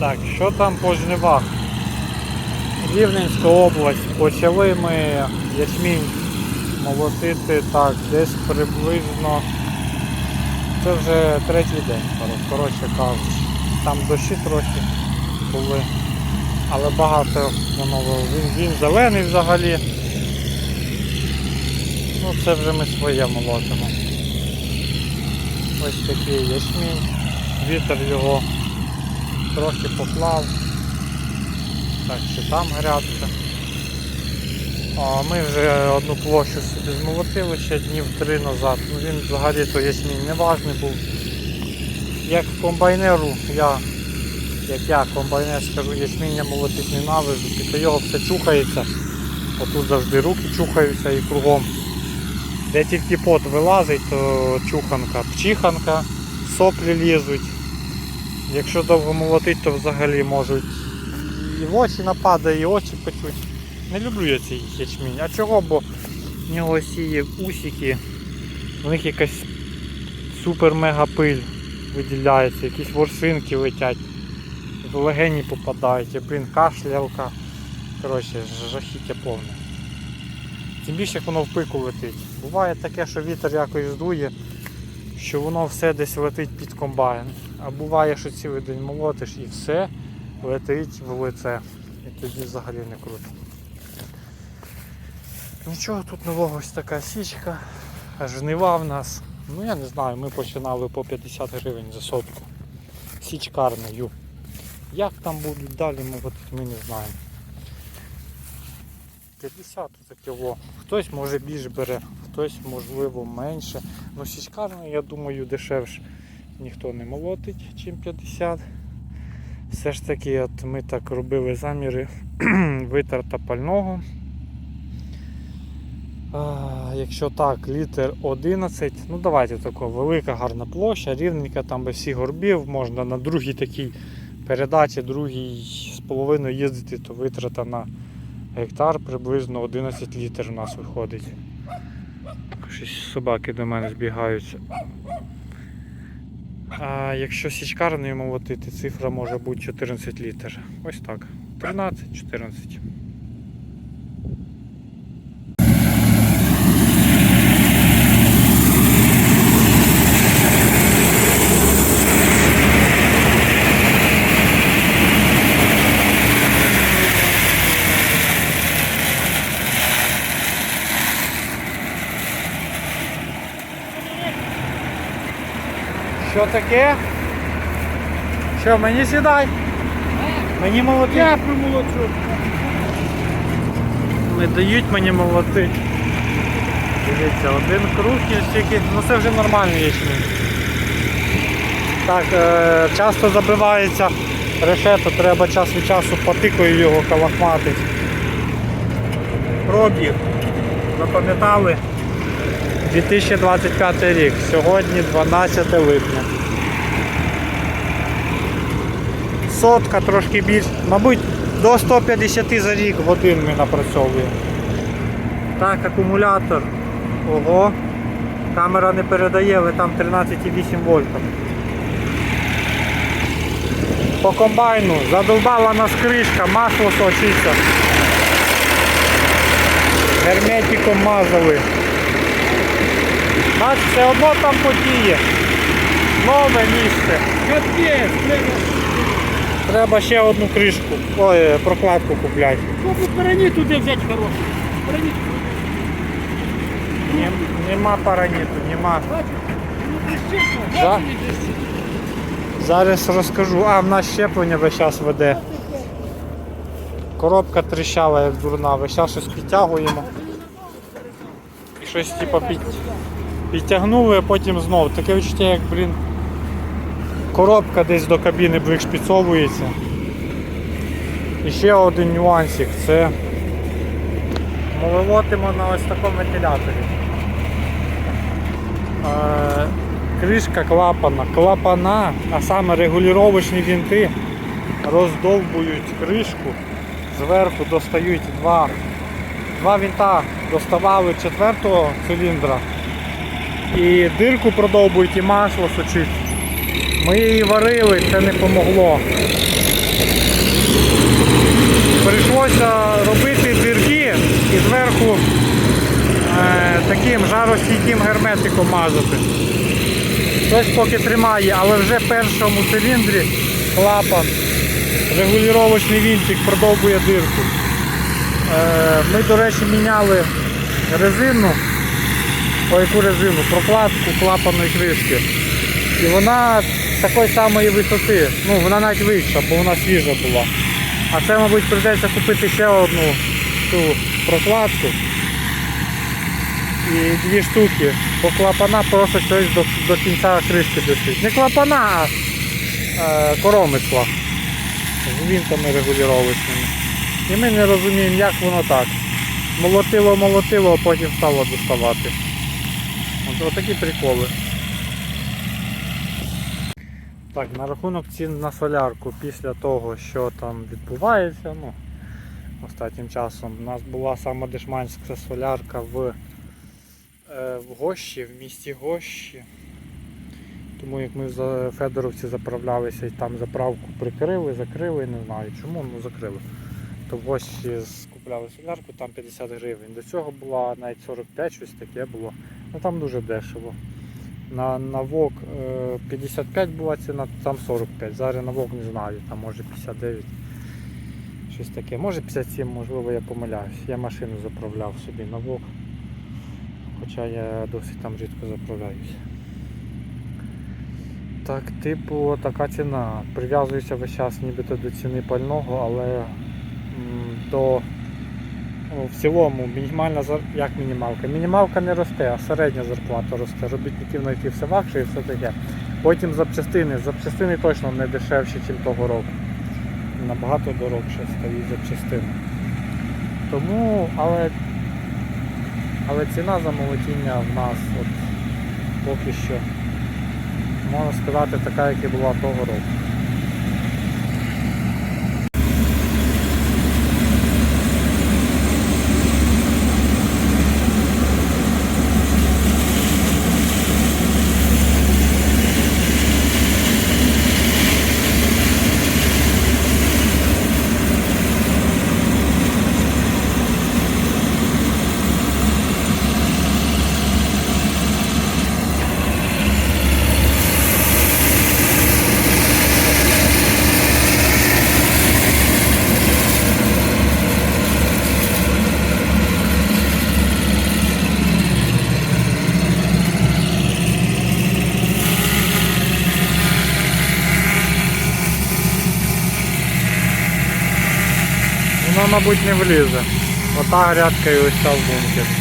Так, що там по жнивах? Рівненська область. Почали ми ячмінь молотити так, десь приблизно. Це вже третій день, коротше кажучи. Там дощі трохи були. Але багато воно він, він зелений взагалі. Ну це вже ми своє молотимо. Ось такий ячмінь. Вітер його трохи поплав. Так, що там грядка. А ми вже одну площу собі змолотили ще днів три назад. Ну він взагалі то ячмінь не важний був. Як комбайнеру я, як я комбайнер скажу, ячміння молотить ненавижу, після його все чухається. Отут завжди руки чухаються і кругом. Де тільки пот вилазить, то чуханка, пчиханка, соплі лізуть. Якщо довго молотить, то взагалі можуть і в очі нападає, і очі печуть. Не люблю я цей ячмінь. А чого? Бо в нього ось ці усики, в них якась супер-мега пиль виділяється, якісь ворсинки летять, в легені попадають, і, блін, кашлялка. Коротше, жахіття повне. Тим більше як воно в пику летить. Буває таке, що вітер якось здує, що воно все десь летить під комбайн. А буває, що цілий день молотиш і все летить в лице. І тоді взагалі не круто. Нічого тут нового ось така січка. Жнива в нас. Ну я не знаю, ми починали по 50 гривень за сотку. Січкарнею. Як там будуть далі молотити, ми не знаємо. 50 за кіло. Хтось може більш бере, хтось можливо менше. Ну січкарно, я думаю, дешевше ніхто не молотить, чим 50. Все ж таки, от ми так робили заміри витрата пального. А, якщо так, літр 11, ну давайте тако, велика гарна площа, рівненька, там без всіх горбів, можна на другій такій передачі, другій з половиною їздити, то витрата на гектар приблизно 11 літр у нас виходить. Щось собаки до мене збігаються. А якщо січкарною молотити, цифра може бути 14 літр. Ось так. 13-14. Що таке? Що, мені сідай? Мені молоти? Я примолочу. Не дають мені молоти. Дивіться, один круг є стільки. Ну це вже нормальний ячмінь. Так, е, часто забивається решето, треба час від часу патикою його калахматить. Пробіг. Запам'ятали? 2025 рік. Сьогодні 12 липня. Сотка трошки більше, мабуть, до 150 за рік годин ми напрацьовуємо. Так, акумулятор. Ого. Камера не передає, але там 13,8 вольта. По комбайну задовбала нас кришка, масло сочиться. Герметиком мазали. Бач, все одно там потіє. Нове місце. Капець, треба. Ще одну кришку. Ой, прокладку купляти. Перені туди взяти хорошу. Перені. Ні, нема параніту, нема. Бачиш? Ну. Зараз розкажу. А, в нас щеплення весь час веде. Коробка тріщала як дурна, весь час щось підтягуємо. Щось типу під... підтягнули, а потім знов. Таке відчуття, як, блін, коробка десь до кабіни вишпіцовується. І ще один нюансик це ми виводимо на ось такому вентиляторі. Е, кришка клапана, клапана, а саме регулювачні вінти роздовбують кришку, зверху достають два, два вінта, доставали четвертого циліндра і дирку продовбують і масло сочить. Ми її варили, це не помогло. прийшлося робити дірки і зверху е, таким жаростійким герметиком мазати. Щось поки тримає, але вже в першому циліндрі клапан, регулювачний вінтик продовбує дирку. Е, Ми, до речі, міняли резину, о яку резину, прокладку клапаної кришки. І вона такої самої висоти, ну вона навіть вища, бо вона свіжа була. А це, мабуть, прийдеться купити ще одну ту прокладку. І дві штуки, бо клапана просто щось до, до кінця кришки досить. Не клапана, а е, коромисла з вінтами регулювачними. І ми не розуміємо, як воно так. Молотило, молотило, а потім стало доставати. От, такі приколи. Так, на рахунок цін на солярку після того, що там відбувається, ну, останнім часом, у нас була сама дешманська солярка в, е, в Гощі, в місті Гощі. Тому як ми в Федоровці заправлялися і там заправку прикрили, закрили, не знаю чому, ну закрили. То в Гощі скупляли солярку, там 50 гривень. До цього була навіть 45, щось таке було. Ну там дуже дешево. На, на ВОК е, 55 була ціна, там 45. Зараз на ВОК не знаю, там може 59. Щось таке. Може 57, можливо, я помиляюсь. Я машину заправляв собі на ВОК. Хоча я досить там рідко заправляюсь. Так, типу, така ціна. Прив'язується весь час нібито до ціни пального, але Ну, в цілому мінімальна як мінімалка. Мінімалка не росте, а середня зарплата росте. Робітників знайти все важче і все таке. Потім запчастини. Запчастини точно не дешевші, ніж того року. Набагато дорожче стають запчастини. Тому, але, але ціна за молотіння в нас от, поки що, можна сказати, така, як і була того року. Вона, мабуть, не влізе. Ота грядка і ось ця в бункер.